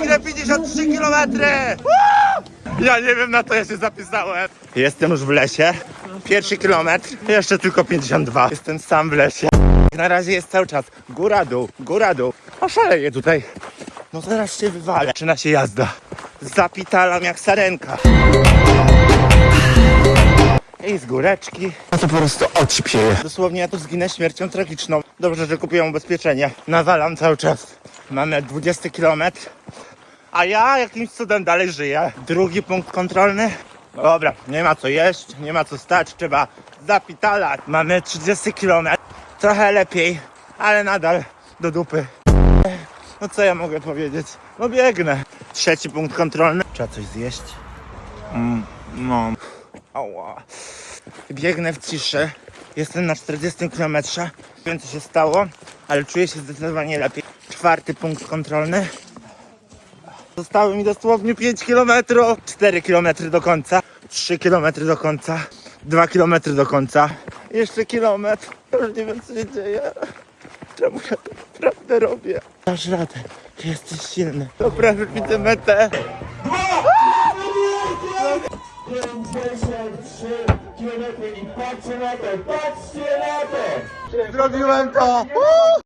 Biegnę 53 km! Ja nie wiem na to ja się zapisałem. Jestem już w lesie. Pierwszy kilometr, jeszcze tylko 52. Jestem sam w lesie. Na razie jest cały czas góra dół, góra dół. Oszaleję tutaj. No zaraz się wywalę. Zaczyna się jazda. Zapitalam jak sarenka. I z góreczki. No to po prostu odśpieję. Dosłownie ja tu zginę śmiercią tragiczną. Dobrze, że kupiłem ubezpieczenie. Nawalam cały czas. Mamy 20 km. A ja jakimś cudem dalej żyję. Drugi punkt kontrolny. Dobra, nie ma co jeść, nie ma co stać, trzeba zapitalać. Mamy 30 km. Trochę lepiej, ale nadal do dupy. No co ja mogę powiedzieć? No biegnę. Trzeci punkt kontrolny. Trzeba coś zjeść. Mm, no. Ała. Biegnę w ciszy. Jestem na 40 km. Wiem co się stało, ale czuję się zdecydowanie lepiej. Czwarty punkt kontrolny. Zostały mi dosłownie 5 km. 4 km do końca. 3 km do końca. 2 km do końca. Jeszcze kilometr. Już nie wiem co się dzieje. Czemu ja to naprawdę robię? Dasz radę. Ty jesteś silny. Dobra, widzę metę. 53 km i patrzcie na to, patrzcie na to! Zrobiłem to!